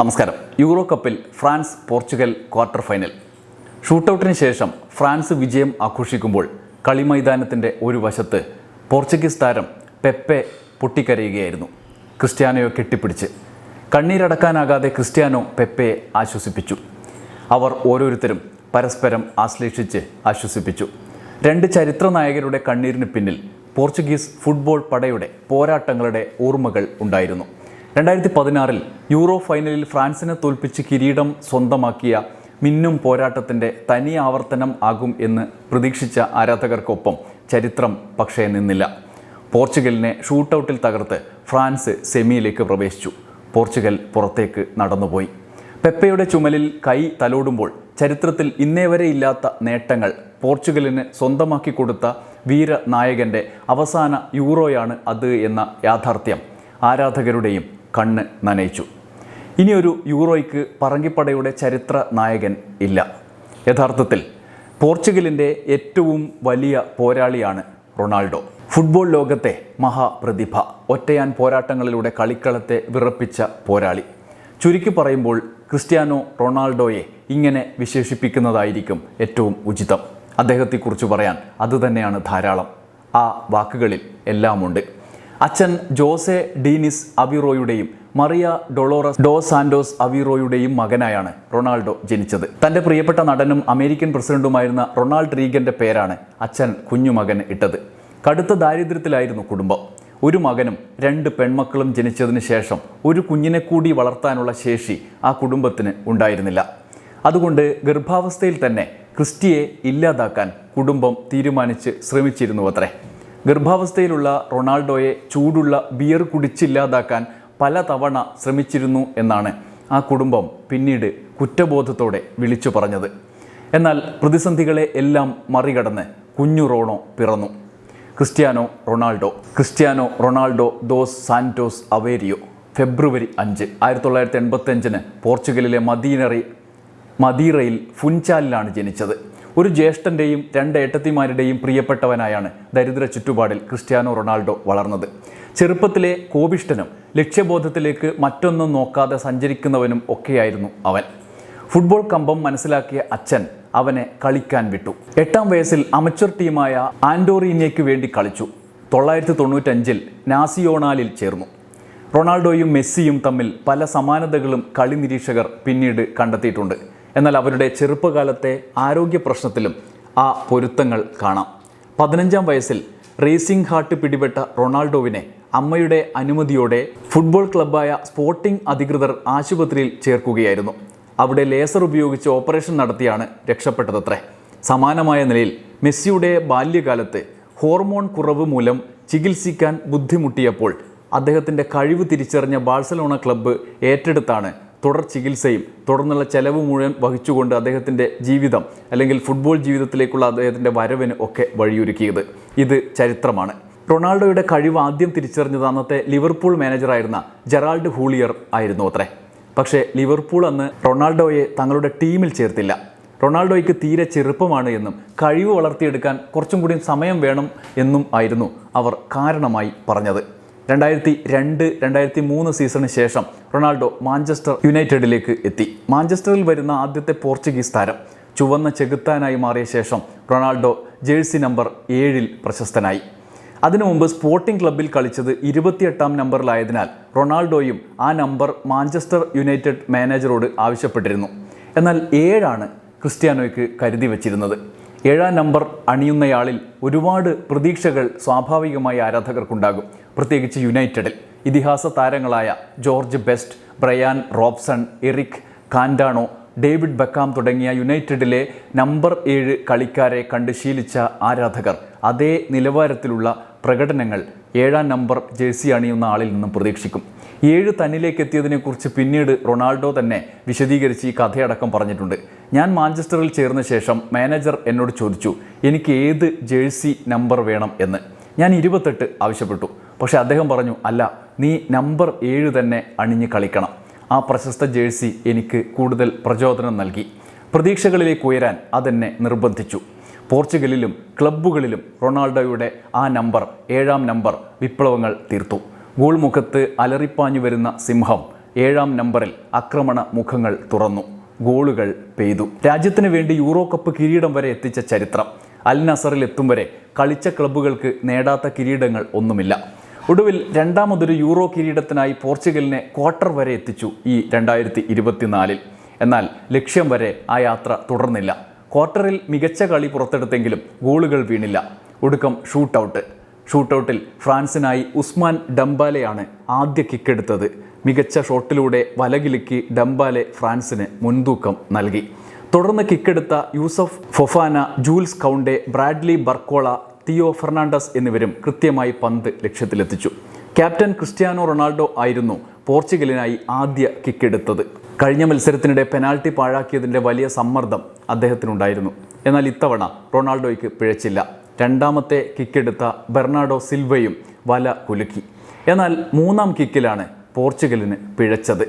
നമസ്കാരം. യൂറോ കപ്പിൽ France Portugal quarter final. ഷൂട്ടൗട്ടിന് ശേഷം ഫ്രാൻസ് വിജയം ആഘോഷിക്കുമ്പോൾ കളിമൈതാനത്തിന്റെ ഒരു വശത്ത് പോർച്ചുഗീസ് താരം പെപ്പെ പൊട്ടിക്കരയുകയായിരുന്നു. ക്രിസ്ത്യാനോയെ കെട്ടിപ്പിടിച്ച്. കണ്ണീരടക്കാനാകാതെ ക്രിസ്ത്യാനോ പെപ്പയെ ആശ്വസിപ്പിച്ചു. അവർ ഓരോരുത്തരും പരസ്പരം ആശ്ലേഷിച്ച് ആശ്വസിപ്പിച്ചു. രണ്ട് ചരിത്ര നായകരുടെ കണ്ണീരിന് പിന്നിൽ പോർച്ചുഗീസ് ഫുട്ബോൾ പടയുടെ പോരാട്ടങ്ങളുടെ ഓർമ്മകൾ ഉണ്ടായിരുന്നു. രണ്ടായിരത്തി പതിനാറിൽ യൂറോ ഫൈനലിൽ ഫ്രാൻസിനെ തോൽപ്പിച്ച് കിരീടം സ്വന്തമാക്കിയ മിന്നും പോരാട്ടത്തിന്റെ തനി ആവർത്തനം ആകും എന്ന് പ്രതീക്ഷിച്ച ആരാധകർക്കൊപ്പം ചരിത്രം പക്ഷേ നിന്നില്ല. പോർച്ചുഗലിനെ ഷൂട്ടൗട്ടിൽ തകർത്ത് ഫ്രാൻസ് സെമിയിലേക്ക് പ്രവേശിച്ചു. പോർച്ചുഗൽ പുറത്തേക്ക് നടന്നുപോയി. പെപ്പയുടെ ചുമലിൽ കൈ തലോടുമ്പോൾ ചരിത്രത്തിൽ ഇന്നേവരെ ഇല്ലാത്ത നേട്ടങ്ങൾ പോർച്ചുഗലിന് സ്വന്തമാക്കി കൊടുത്ത വീരനായകന്റെ അവസാന യൂറോയാണ് അത് എന്ന യാഥാർത്ഥ്യം ആരാധകരുടെയും കണ്ണ് നനയിച്ചു. ഇനിയൊരു യൂറോയ്ക്ക് പറങ്കിപ്പടയുടെ ചരിത്ര നായകൻ ഇല്ല. യഥാർത്ഥത്തിൽ പോർച്ചുഗലിന്റെ ഏറ്റവും വലിയ പോരാളിയാണ് റൊണാൾഡോ. ഫുട്ബോൾ ലോകത്തെ മഹാപ്രതിഭ ഒറ്റയാൻ പോരാട്ടങ്ങളിലൂടെ കളിക്കളത്തെ വിറപ്പിച്ച പോരാളി. ചുരുക്കി പറയുമ്പോൾ ക്രിസ്ത്യാനോ റൊണാൾഡോയെ ഇങ്ങനെ വിശേഷിപ്പിക്കുന്നതായിരിക്കും ഏറ്റവും ഉചിതം. അദ്ദേഹത്തെക്കുറിച്ച് പറയാൻ അതുതന്നെയാണ് ധാരാളം. ആ വാക്കുകളിൽ എല്ലാമുണ്ട്. അച്ഛൻ ജോസെ ഡീനിസ് അവിറോയുടെയും മറിയ ഡൊളോറസ് ഡോ സാൻഡോസ് അവിറോയുടെയും മകനായാണ് റൊണാൾഡോ ജനിച്ചത്. തന്റെ പ്രിയപ്പെട്ട നടനും അമേരിക്കൻ പ്രസിഡന്റുമായിരുന്ന റൊണാൾഡ് റീഗന്റെ പേരാണ് അച്ഛൻ കുഞ്ഞുമകൻ ഇട്ടത്. കടുത്ത ദാരിദ്ര്യത്തിലായിരുന്നു കുടുംബം. ഒരു മകനും രണ്ട് പെൺമക്കളും ജനിച്ചതിന് ശേഷം ഒരു കുഞ്ഞിനെ കൂടി വളർത്താനുള്ള ശേഷി ആ കുടുംബത്തിന് ഉണ്ടായിരുന്നില്ല. അതുകൊണ്ട് ഗർഭാവസ്ഥയിൽ തന്നെ ക്രിസ്റ്റിയെ ഇല്ലാതാക്കാൻ കുടുംബം തീരുമാനിച്ച് ശ്രമിച്ചിരുന്നു അത്രേ ഗർഭാവസ്ഥയിലുള്ള റൊണാൾഡോയെ ചൂടുള്ള ബിയർ കുടിച്ചില്ലാതാക്കാൻ പല തവണ ശ്രമിച്ചിരുന്നു എന്നാണ് ആ കുടുംബം പിന്നീട് കുറ്റബോധത്തോടെ വിളിച്ചു പറഞ്ഞത്. എന്നാൽ പ്രതിസന്ധികളെ എല്ലാം മറികടന്ന് കുഞ്ഞു റോണോ പിറന്നു. Cristiano Ronaldo. Cristiano Ronaldo dos Santos Aveiro. ഫെബ്രുവരി അഞ്ച് ആയിരത്തി തൊള്ളായിരത്തി എൺപത്തഞ്ചിന് പോർച്ചുഗലിലെ മദീനറി മദീറയിൽ ഫുൻചാലിലാണ് ജനിച്ചത്. ഒരു ജ്യേഷ്ഠന്റെയും രണ്ട് ഏട്ടത്തിമാരുടെയും പ്രിയപ്പെട്ടവനായാണ് ദരിദ്ര ചുറ്റുപാടിൽ ക്രിസ്ത്യാനോ റൊണാൾഡോ വളർന്നത്. ചെറുപ്പത്തിലെ കോപിഷ്ടനും ലക്ഷ്യബോധത്തിലേക്ക് മറ്റൊന്നും നോക്കാതെ സഞ്ചരിക്കുന്നവനും ഒക്കെയായിരുന്നു അവൻ. ഫുട്ബോൾ കമ്പം മനസ്സിലാക്കിയ അച്ഛൻ അവനെ കളിക്കാൻ വിട്ടു. എട്ടാം വയസ്സിൽ അമച്വർ ടീമായ ആൻഡോറീനയ്ക്ക് വേണ്ടി കളിച്ചു. തൊള്ളായിരത്തി തൊണ്ണൂറ്റഞ്ചിൽ നാസിയോണാലിൽ ചേർന്നു. റൊണാൾഡോയും മെസ്സിയും തമ്മിൽ പല സമാനതകളും കളി നിരീക്ഷകർ പിന്നീട് കണ്ടെത്തിയിട്ടുണ്ട്. എന്നാൽ അവരുടെ ചെറുപ്പകാലത്തെ ആരോഗ്യ പ്രശ്നത്തിലും ആ പൊരുത്തങ്ങൾ കാണാം. പതിനഞ്ചാം വയസ്സിൽ റേസിംഗ് ഹാർട്ട് പിടിപെട്ട റൊണാൾഡോവിനെ അമ്മയുടെ അനുമതിയോടെ ഫുട്ബോൾ ക്ലബ്ബായ സ്പോർട്ടിംഗ് അധികൃതർ ആശുപത്രിയിൽ ചേർക്കുകയായിരുന്നു. അവിടെ ലേസർ ഉപയോഗിച്ച് ഓപ്പറേഷൻ നടത്തിയാണ് രക്ഷപ്പെട്ടതത്രേ. സമാനമായ നിലയിൽ മെസ്സിയുടെ ബാല്യകാലത്ത് ഹോർമോൺ കുറവ് മൂലം ചികിത്സിക്കാൻ ബുദ്ധിമുട്ടിയപ്പോൾ അദ്ദേഹത്തിന്റെ കഴിവ് തിരിച്ചറിഞ്ഞ ബാഴ്സലോണ ക്ലബ്ബ് ഏറ്റെടുത്താണ് തുടർ ചികിത്സയും തുടർന്നുള്ള ചെലവ് മുഴുവൻ വഹിച്ചുകൊണ്ട് അദ്ദേഹത്തിന്റെ ജീവിതം അല്ലെങ്കിൽ ഫുട്ബോൾ ജീവിതത്തിലേക്കുള്ള അദ്ദേഹത്തിന്റെ വരവിന് ഒക്കെ വഴിയൊരുക്കിയത്. ഇത് ചരിത്രമാണ്. റൊണാൾഡോയുടെ കഴിവ് ആദ്യം തിരിച്ചറിഞ്ഞത് അന്നത്തെ ലിവർപൂൾ മാനേജറായിരുന്ന ജെറാൾഡ് ഹൂളിയർ ആയിരുന്നു അത്രേ. പക്ഷേ ലിവർപൂൾ അന്ന് റൊണാൾഡോയെ തങ്ങളുടെ ടീമിൽ ചേർത്തില്ല. റൊണാൾഡോയ്ക്ക് തീരെ ചെറുപ്പമാണ് എന്നും കഴിവ് വളർത്തിയെടുക്കാൻ കുറച്ചും കൂടി സമയം വേണം എന്നും ആയിരുന്നു അവർ കാരണമായി പറഞ്ഞത്. രണ്ടായിരത്തി രണ്ട് രണ്ടായിരത്തി മൂന്ന് സീസണിന് ശേഷം റൊണാൾഡോ മാഞ്ചസ്റ്റർ യുണൈറ്റഡിലേക്ക് എത്തി. മാഞ്ചസ്റ്ററിൽ വരുന്ന ആദ്യത്തെ പോർച്ചുഗീസ് താരം ചുവന്ന ചെകുത്താനായി മാറിയ ശേഷം റൊണാൾഡോ ജേഴ്സി നമ്പർ ഏഴിൽ പ്രശസ്തനായി. അതിനു മുമ്പ് സ്പോർട്ടിംഗ് ക്ലബ്ബിൽ കളിച്ചത് ഇരുപത്തിയെട്ടാം നമ്പറിലായതിനാൽ റൊണാൾഡോയും ആ നമ്പർ മാഞ്ചസ്റ്റർ യുണൈറ്റഡ് മാനേജറോട് ആവശ്യപ്പെട്ടിരുന്നു. എന്നാൽ ഏഴാണ് ക്രിസ്ത്യാനോയ്ക്ക് കരുതി വച്ചിരുന്നത്. ഏഴാം നമ്പർ അണിയുന്നയാളിൽ ഒരുപാട് പ്രതീക്ഷകൾ സ്വാഭാവികമായി ആരാധകർക്കുണ്ടാകും. പ്രത്യേകിച്ച് യുണൈറ്റഡിൽ. ഇതിഹാസ താരങ്ങളായ George Best Bryan Robson Eric Cantona David Beckham തുടങ്ങിയ യുണൈറ്റഡിലെ നമ്പർ ഏഴ് കളിക്കാരെ കണ്ട് ശീലിച്ച ആരാധകർ അതേ നിലവാരത്തിലുള്ള പ്രകടനങ്ങൾ ഏഴാം നമ്പർ ജേഴ്സി അണിയുന്ന ആളിൽ നിന്നും പ്രതീക്ഷിക്കും. ഏഴ് തന്നിലേക്ക് എത്തിയതിനെക്കുറിച്ച് പിന്നീട് റൊണാൾഡോ തന്നെ വിശദീകരിച്ച് ഈ കഥയടക്കം പറഞ്ഞിട്ടുണ്ട്. ഞാൻ മാഞ്ചസ്റ്ററിൽ ചേർന്ന ശേഷം മാനേജർ എന്നോട് ചോദിച്ചു എനിക്ക് ഏത് ജേഴ്സി നമ്പർ വേണം? എന്ന്. ഞാൻ ഇരുപത്തെട്ട് ആവശ്യപ്പെട്ടു. പക്ഷേ അദ്ദേഹം പറഞ്ഞു അല്ല നീ നമ്പർ ഏഴ് തന്നെ അണിഞ്ഞ് കളിക്കണം. ആ പ്രശസ്ത ജേഴ്സി എനിക്ക് കൂടുതൽ പ്രചോദനം നൽകി. പ്രതീക്ഷകളിലേക്ക് ഉയരാൻ അതെന്നെ നിർബന്ധിച്ചു. പോർച്ചുഗലിലും ക്ലബ്ബുകളിലും റൊണാൾഡോയുടെ ആ നമ്പർ ഏഴാം നമ്പർ വിപ്ലവങ്ങൾ തീർത്തു. ഗോൾമുഖത്ത് അലറിപ്പാഞ്ഞു വരുന്ന സിംഹം ഏഴാം നമ്പറിൽ ആക്രമണ മുഖങ്ങൾ തുറന്നു. ഗോളുകൾ പെയ്തു. രാജ്യത്തിന് വേണ്ടി യൂറോ കപ്പ് കിരീടം വരെ എത്തിച്ച ചരിത്രം. അൽ നസറിൽ എത്തും വരെ കളിച്ച ക്ലബ്ബുകൾക്ക് നേടാത്ത കിരീടങ്ങൾ ഒന്നുമില്ല. ഒടുവിൽ രണ്ടാമതൊരു യൂറോ കിരീടത്തിനായി പോർച്ചുഗലിനെ ക്വാർട്ടർ വരെ എത്തിച്ചു ഈ രണ്ടായിരത്തി ഇരുപത്തിനാലിൽ എന്നാൽ ലക്ഷ്യം വരെ ആ യാത്ര തുടർന്നില്ല. ക്വാർട്ടറിൽ മികച്ച കളി പുറത്തെടുത്തെങ്കിലും ഗോളുകൾ വീണില്ല. ഒടുക്കം ഷൂട്ടൗട്ട്. ഷൂട്ടൗട്ടിൽ ഫ്രാൻസിനായി ഉസ്മാൻ ഡംബാലെയാണ് ആദ്യ കിക്കെടുത്തത്. മികച്ച ഷോട്ടിലൂടെ വലകിലുക്കി ഡംബാലെ ഫ്രാൻസിന് മുൻതൂക്കം നൽകി. തുടർന്ന് കിക്കെടുത്ത Youssouf Fofana Jules Kounde Bradley Barcola Theo Fernandez എന്നിവരും കൃത്യമായി പന്ത് ലക്ഷ്യത്തിലെത്തിച്ചു. ക്യാപ്റ്റൻ ക്രിസ്ത്യാനോ റൊണാൾഡോ ആയിരുന്നു പോർച്ചുഗലിനായി ആദ്യ കിക്കെടുത്തത്. കഴിഞ്ഞ മത്സരത്തിനിടെ പെനാൽറ്റി പാഴാക്കിയതിന്റെ വലിയ സമ്മർദ്ദം അദ്ദേഹത്തിനുണ്ടായിരുന്നു. എന്നാൽ ഇത്തവണ റൊണാൾഡോയ്ക്ക് പിഴച്ചില്ല. രണ്ടാമത്തെ കിക്കെടുത്ത ബെർണാഡോ സിൽവയും വല കുലുക്കി. എന്നാൽ മൂന്നാം കിക്കിലാണ് പോർച്ചുഗലിന് പിഴച്ചത്.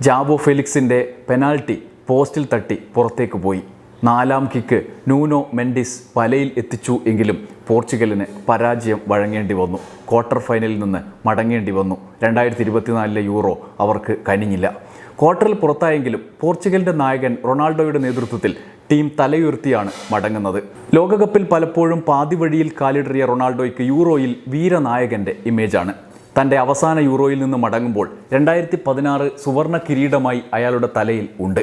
ജാബോ ഫെലിക്സിന്റെ പെനാൽറ്റി പോസ്റ്റിൽ തട്ടി പുറത്തേക്ക് പോയി. നാലാം കിക്ക് നൂനോ മെൻഡിസ് വലയിൽ എത്തിച്ചു എങ്കിലും പോർച്ചുഗലിന് പരാജയം വഴങ്ങേണ്ടി വന്നു. ക്വാർട്ടർ ഫൈനലിൽ നിന്ന് മടങ്ങേണ്ടി വന്നു. രണ്ടായിരത്തി ഇരുപത്തിനാലിലെ യൂറോ അവർക്ക് കനിഞ്ഞില്ല. ക്വാർട്ടറിൽ പുറത്തായെങ്കിലും പോർച്ചുഗലിന്റെ നായകൻ റൊണാൾഡോയുടെ നേതൃത്വത്തിൽ ടീം തലയുയർത്തിയാണ് മടങ്ങുന്നത്. ലോകകപ്പിൽ പലപ്പോഴും പാതിവഴിയിൽ കാലിടറിയ റൊണാൾഡോയ്ക്ക് യൂറോയിൽ വീരനായകന്റെ ഇമേജാണ്. തന്റെ അവസാന യൂറോയിൽ നിന്ന് മടങ്ങുമ്പോൾ രണ്ടായിരത്തി പതിനാറ് സുവർണ കിരീടമായി അയാളുടെ തലയിൽ ഉണ്ട്.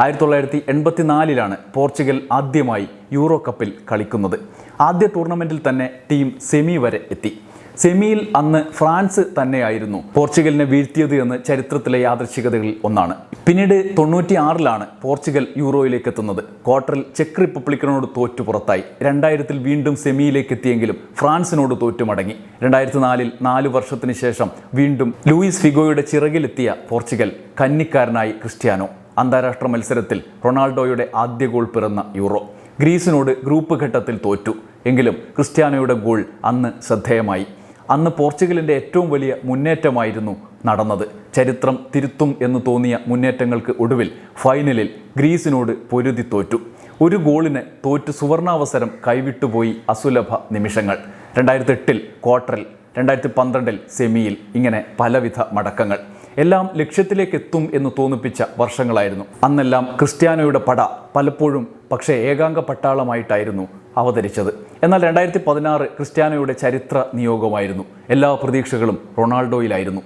ആയിരത്തി തൊള്ളായിരത്തി എൺപത്തിനാലിലാണ് പോർച്ചുഗൽ ആദ്യമായി യൂറോ കപ്പിൽ കളിക്കുന്നത്. ആദ്യ ടൂർണമെന്റിൽ തന്നെ ടീം സെമി വരെ എത്തി. സെമിയിൽ അന്ന് ഫ്രാൻസ് തന്നെയായിരുന്നു പോർച്ചുഗലിനെ വീഴ്ത്തിയത് എന്ന് ചരിത്രത്തിലെ യാദൃശികതകളിൽ ഒന്നാണ്. പിന്നീട് തൊണ്ണൂറ്റി ആറിലാണ് പോർച്ചുഗൽ യൂറോയിലേക്ക് എത്തുന്നത്. ക്വാർട്ടറിൽ ചെക്ക് റിപ്പബ്ലിക്കിനോട് തോറ്റു പുറത്തായി. രണ്ടായിരത്തിൽ വീണ്ടും സെമിയിലേക്ക് എത്തിയെങ്കിലും ഫ്രാൻസിനോട് തോറ്റു മടങ്ങി. രണ്ടായിരത്തി നാലിൽ നാല് വർഷത്തിന് ശേഷം വീണ്ടും ലൂയിസ് ഫിഗോയുടെ ചിറകിലെത്തിയ പോർച്ചുഗൽ കന്നിക്കാരനായി ക്രിസ്ത്യാനോ. അന്താരാഷ്ട്ര മത്സരത്തിൽ റൊണാൾഡോയുടെ ആദ്യ ഗോൾ പിറന്ന യൂറോ. ഗ്രീസിനോട് ഗ്രൂപ്പ് ഘട്ടത്തിൽ തോറ്റു. എങ്കിലും ക്രിസ്ത്യാനോയുടെ ഗോൾ അന്ന് ശ്രദ്ധേയമായി. അന്ന് പോർച്ചുഗലിന്റെ ഏറ്റവും വലിയ മുന്നേറ്റമായിരുന്നു നടന്നത്. ചരിത്രം തിരുത്തും എന്ന് തോന്നിയ മുന്നേറ്റങ്ങൾക്ക് ഒടുവിൽ ഫൈനലിൽ ഗ്രീസിനോട് പൊരുതി തോറ്റു. ഒരു ഗോളിന് തോറ്റ് സുവർണാവസരം കൈവിട്ടുപോയി അസുലഭ നിമിഷങ്ങൾ. രണ്ടായിരത്തി എട്ടിൽ ക്വാർട്ടറിൽ രണ്ടായിരത്തി പന്ത്രണ്ടിൽ സെമിയിൽ ഇങ്ങനെ പലവിധ മടക്കങ്ങൾ. എല്ലാം ലക്ഷ്യത്തിലേക്ക് എത്തും എന്ന് തോന്നിപ്പിച്ച വർഷങ്ങളായിരുന്നു. അന്നെല്ലാം ക്രിസ്ത്യാനോയുടെ പട പലപ്പോഴും പക്ഷേ ഏകാംഗ പട്ടാളമായിട്ടായിരുന്നു അവതരിച്ചത്. എന്നാൽ രണ്ടായിരത്തി പതിനാറ് ക്രിസ്ത്യാനോയുടെ ചരിത്ര നിയോഗമായിരുന്നു. എല്ലാ പ്രതീക്ഷകളും റൊണാൾഡോയിലായിരുന്നു.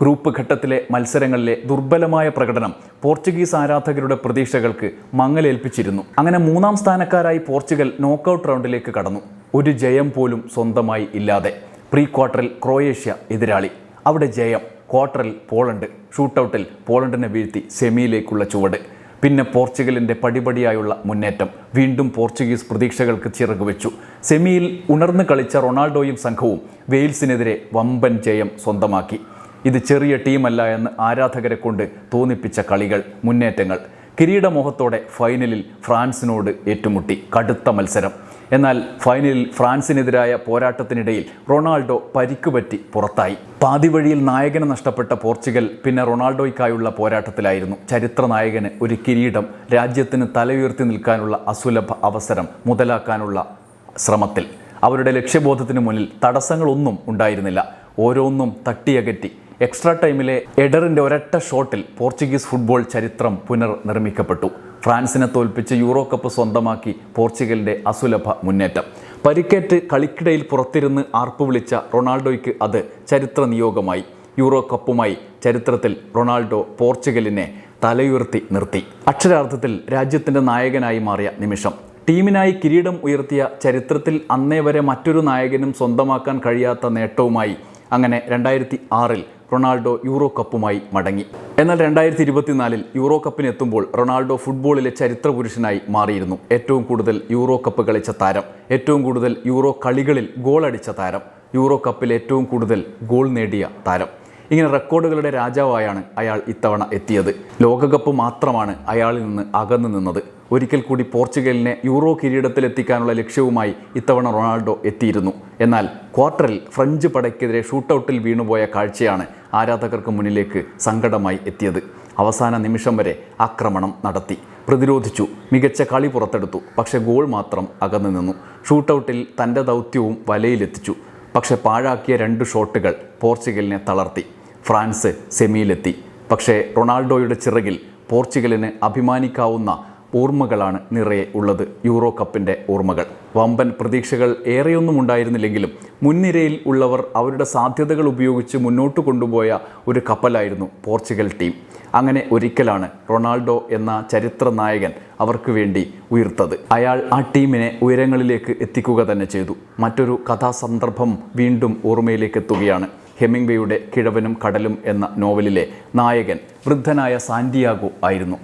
ഗ്രൂപ്പ് ഘട്ടത്തിലെ മത്സരങ്ങളിലെ ദുർബലമായ പ്രകടനം പോർച്ചുഗീസ് ആരാധകരുടെ പ്രതീക്ഷകൾക്ക് മങ്ങലേൽപ്പിച്ചിരുന്നു. അങ്ങനെ മൂന്നാം സ്ഥാനക്കാരായി പോർച്ചുഗൽ നോക്കൌട്ട് റൗണ്ടിലേക്ക് കടന്നു. ഒരു ജയം പോലും സ്വന്തമായി ഇല്ലാതെ പ്രീ ക്വാർട്ടറിൽ ക്രൊയേഷ്യ എതിരാളി. അവിടെ ജയം ക്വാർട്ടറിൽ പോളണ്ട് ഷൂട്ടൗട്ടിൽ പോളണ്ടിനെ വീഴ്ത്തി സെമിയിലേക്കുള്ള ചുവട്. പിന്നെ പോർച്ചുഗലിന്റെ പടിപടിയായുള്ള മുന്നേറ്റം വീണ്ടും പോർച്ചുഗീസ് പ്രതീക്ഷകൾക്ക് ചിറക് വെച്ചു. സെമിയിൽ ഉണർന്നു കളിച്ച റൊണാൾഡോയും സംഘവും വെയിൽസിനെതിരെ വമ്പൻ ജയം സ്വന്തമാക്കി. ഇത് ചെറിയ ടീമല്ല എന്ന് ആരാധകരെ കൊണ്ട് തോന്നിപ്പിച്ച കളികൾ മുന്നേറ്റങ്ങൾ. കിരീടമോഹത്തോടെ ഫൈനലിൽ ഫ്രാൻസിനോട് ഏറ്റുമുട്ടി. കടുത്ത മത്സരം. എന്നാൽ ഫൈനലിൽ ഫ്രാൻസിനെതിരായ പോരാട്ടത്തിനിടയിൽ റൊണാൾഡോ പരിക്കുപറ്റി പുറത്തായി. പാതിവഴിയിൽ നായകനെ നഷ്ടപ്പെട്ട പോർച്ചുഗൽ പിന്നെ റൊണാൾഡോയ്ക്കായുള്ള പോരാട്ടത്തിലായിരുന്നു. ചരിത്ര നായകന് ഒരു കിരീടം രാജ്യത്തിന് തലയുയർത്തി നിൽക്കാനുള്ള അസുലഭ അവസരം മുതലാക്കാനുള്ള ശ്രമത്തിൽ. അവരുടെ ലക്ഷ്യബോധത്തിന് മുന്നിൽ തടസ്സങ്ങളൊന്നും ഉണ്ടായിരുന്നില്ല. ഓരോന്നും തട്ടിയകറ്റി. എക്സ്ട്രാ ടൈമിലെ എഡറിന്റെ ഒരൊറ്റ ഷോട്ടിൽ പോർച്ചുഗീസ് ഫുട്ബോൾ ചരിത്രം പുനർനിർമ്മിക്കപ്പെട്ടു. ഫ്രാൻസിനെ തോൽപ്പിച്ച് യൂറോ കപ്പ് സ്വന്തമാക്കി പോർച്ചുഗലിന്റെ അസുലഭ മുന്നേറ്റം. പരിക്കേറ്റ് കളിക്കിടയിൽ പുറത്തിരുന്ന് ആർപ്പ് വിളിച്ച റൊണാൾഡോയ്ക്ക് അത് ചരിത്ര നിയോഗമായി. യൂറോ കപ്പുമായി ചരിത്രത്തിൽ റൊണാൾഡോ പോർച്ചുഗലിനെ തലയുയർത്തി നിർത്തി. അക്ഷരാർത്ഥത്തിൽ രാജ്യത്തിന്റെ നായകനായി മാറിയ നിമിഷം. ടീമിനായി കിരീടം ഉയർത്തിയ ചരിത്രത്തിൽ അന്നേ വരെ മറ്റൊരു നായകനും സ്വന്തമാക്കാൻ കഴിയാത്ത നേട്ടവുമായി. അങ്ങനെ രണ്ടായിരത്തി ആറിൽ റൊണാൾഡോ യൂറോ കപ്പുമായി മടങ്ങി. എന്നാൽ രണ്ടായിരത്തി ഇരുപത്തിനാലിൽ യൂറോ കപ്പിനെത്തുമ്പോൾ റൊണാൾഡോ ഫുട്ബോളിലെ ചരിത്ര പുരുഷനായി മാറിയിരുന്നു. ഏറ്റവും കൂടുതൽ യൂറോ കപ്പ് കളിച്ച താരം. ഏറ്റവും കൂടുതൽ യൂറോ കളികളിൽ ഗോൾ അടിച്ച താരം. യൂറോ കപ്പിൽ ഏറ്റവും കൂടുതൽ ഗോൾ നേടിയ താരം. ഇങ്ങനെ റെക്കോർഡുകളുടെ രാജാവായാണ് അയാൾ ഇത്തവണ എത്തിയത്. ലോകകപ്പ് മാത്രമാണ് അയാളിൽ നിന്ന് അകന്നു നിന്നത്. ഒരിക്കൽ കൂടി പോർച്ചുഗലിനെ യൂറോ കിരീടത്തിലെത്തിക്കാനുള്ള ലക്ഷ്യവുമായി ഇത്തവണ റൊണാൾഡോ എത്തിയിരുന്നു. എന്നാൽ ക്വാർട്ടറിൽ ഫ്രഞ്ച് പടയ്ക്കെതിരെ ഷൂട്ടൗട്ടിൽ വീണുപോയ കാഴ്ചയാണ് ആരാധകർക്ക് മുന്നിലേക്ക് സങ്കടമായി എത്തിയത്. അവസാന നിമിഷം വരെ ആക്രമണം നടത്തി. പ്രതിരോധിച്ചു. മികച്ച കളി പുറത്തെടുത്തു. പക്ഷേ ഗോൾ മാത്രം അകന്നു നിന്നു. ഷൂട്ടൗട്ടിൽ തന്റെ ദൗത്യവും വലയിലെത്തിച്ചു. പക്ഷെ പാഴാക്കിയ രണ്ട് ഷോട്ടുകൾ പോർച്ചുഗലിനെ തളർത്തി. ഫ്രാൻസ് സെമിയിലെത്തി. പക്ഷേ റൊണാൾഡോയുടെ ചിറകിൽ പോർച്ചുഗലിന് അഭിമാനിക്കാവുന്ന ഓർമ്മകളാണ് നിറയെ ഉള്ളത്. യൂറോ കപ്പിന്റെ ഓർമ്മകൾ. വമ്പൻ പ്രതീക്ഷകൾ ഏറെയൊന്നും ഉണ്ടായിരുന്നില്ലെങ്കിലും മുൻനിരയിൽ ഉള്ളവർ അവരുടെ സാധ്യതകൾ ഉപയോഗിച്ച് മുന്നോട്ട് കൊണ്ടുപോയ ഒരു കപ്പലായിരുന്നു പോർച്ചുഗൽ ടീം. അങ്ങനെ ഒരിക്കലാണ് റൊണാൾഡോ എന്ന ചരിത്ര നായകൻ അവർക്ക് വേണ്ടി ഉയർത്തത്. അയാൾ ആ ടീമിനെ ഉയരങ്ങളിലേക്ക് എത്തിക്കുക തന്നെ ചെയ്തു. മറ്റൊരു കഥാസന്ദർഭം വീണ്ടും ഓർമ്മയിലേക്ക് എത്തുകയാണ്. ഹെമിംഗ്വേയുടെ കിഴവനും കടലും എന്ന നോവലിലെ നായകൻ വൃദ്ധനായ സാന്റിയാഗോ ആയിരുന്നു.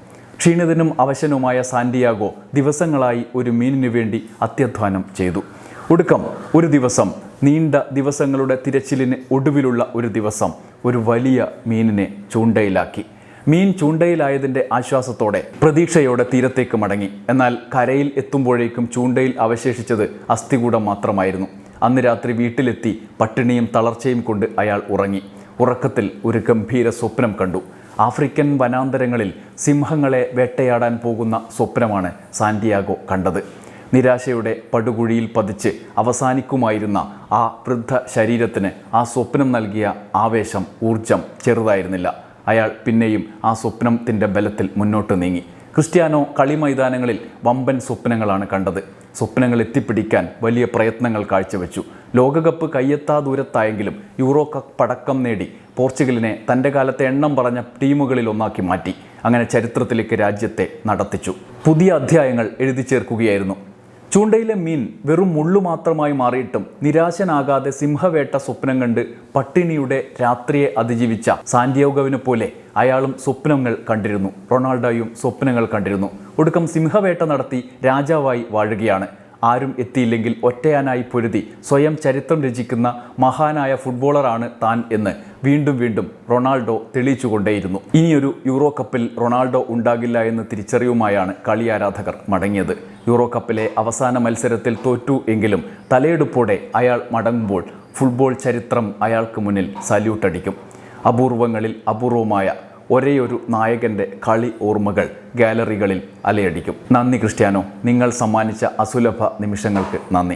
ക്ഷീണിതനും അവശനുമായ സാന്റിയാഗോ ദിവസങ്ങളായി ഒരു മീനിനു വേണ്ടി അത്യധ്വാനം ചെയ്തു. ഒടുക്കം ഒരു ദിവസം നീണ്ട ദിവസങ്ങളുടെ തിരച്ചിലിന് ഒടുവിലുള്ള ഒരു ദിവസം ഒരു വലിയ മീനിനെ ചൂണ്ടയിലാക്കി. മീൻ ചൂണ്ടയിലായതിന്റെ ആശ്വാസത്തോടെ പ്രതീക്ഷയോടെ തീരത്തേക്ക് മടങ്ങി. എന്നാൽ കരയിൽ എത്തുമ്പോഴേക്കും ചൂണ്ടയിൽ അവശേഷിച്ചത് അസ്ഥികൂടം മാത്രമായിരുന്നു. അന്ന് രാത്രി വീട്ടിലെത്തി പട്ടിണിയും തളർച്ചയും കൊണ്ട് അയാൾ ഉറങ്ങി. ഉറക്കത്തിൽ ഒരു ഗംഭീര സ്വപ്നം കണ്ടു. ആഫ്രിക്കൻ വനാന്തരങ്ങളിൽ സിംഹങ്ങളെ വേട്ടയാടാൻ പോകുന്ന സ്വപ്നമാണ് സാന്റിയാഗോ കണ്ടത്. നിരാശയുടെ പടുകുഴിയിൽ പതിച്ച് അവസാനിക്കുമായിരുന്ന ആ വൃദ്ധ ശരീരത്തിന് ആ സ്വപ്നം നൽകിയ ആവേശം ഊർജം ചെറുതായിരുന്നില്ല. അയാൾ പിന്നെയും ആ സ്വപ്നത്തിന്റെ ബലത്തിൽ മുന്നോട്ട് നീങ്ങി. ക്രിസ്ത്യാനോ കളി മൈതാനങ്ങളിൽ വമ്പൻ സ്വപ്നങ്ങളാണ് കണ്ടത്. സ്വപ്നങ്ങൾ എത്തിപ്പിടിക്കാൻ വലിയ പ്രയത്നങ്ങൾ കാഴ്ചവെച്ചു. ലോകകപ്പ് കയ്യെത്താ ദൂരത്തായെങ്കിലും യൂറോ കപ്പ് പടക്കം നേടി പോർച്ചുഗലിനെ തന്റെ കാലത്തെ എണ്ണം പറഞ്ഞ ടീമുകളിൽ ഒന്നാക്കി മാറ്റി. അങ്ങനെ ചരിത്രത്തിലേക്ക് രാജ്യത്തെ നടത്തിച്ചു. പുതിയ അധ്യായങ്ങൾ എഴുതി ചേർക്കുകയായിരുന്നു. ചൂണ്ടയിലെ മീൻ വെറും മുള്ളു മാത്രമായി മാറിയിട്ടും നിരാശനാകാതെ സിംഹവേട്ട സ്വപ്നം കണ്ട് പട്ടിണിയുടെ രാത്രിയെ അതിജീവിച്ച സാന്റിയോഗവിനെ പോലെ അയാളും സ്വപ്നങ്ങൾ കണ്ടിരുന്നു. റൊണാൾഡോയും സ്വപ്നങ്ങൾ കണ്ടിരുന്നു. ഒടുക്കം സിംഹവേട്ട നടത്തി രാജാവായി വാഴുകയാണ്. ആരും എത്തിയില്ലെങ്കിൽ ഒറ്റയാനായി പൊരുതി സ്വയം ചരിത്രം രചിക്കുന്ന മഹാനായ ഫുട്ബോളറാണ് താൻ എന്ന് വീണ്ടും വീണ്ടും റൊണാൾഡോ തെളിയിച്ചുകൊണ്ടേയിരുന്നു. ഇനിയൊരു യൂറോ കപ്പിൽ റൊണാൾഡോ ഉണ്ടാകില്ല എന്ന് തിരിച്ചറിവുമായാണ് കളി ആരാധകർ മടങ്ങിയത്. യൂറോ കപ്പിലെ അവസാന മത്സരത്തിൽ തോറ്റു എങ്കിലും തലയെടുപ്പോടെ അയാൾ മടങ്ങുമ്പോൾ ഫുട്ബോൾ ചരിത്രം അയാൾക്ക് മുന്നിൽ സല്യൂട്ടടിക്കും. അപൂർവങ്ങളിൽ അപൂർവമായ ഒരേയൊരു നായകന്റെ കളി ഓർമ്മകൾ ഗാലറികളിൽ അലയടിക്കും. നന്ദി ക്രിസ്ത്യാനോ. നിങ്ങൾ സമ്മാനിച്ച അസുലഭ നിമിഷങ്ങൾക്ക് നന്ദി.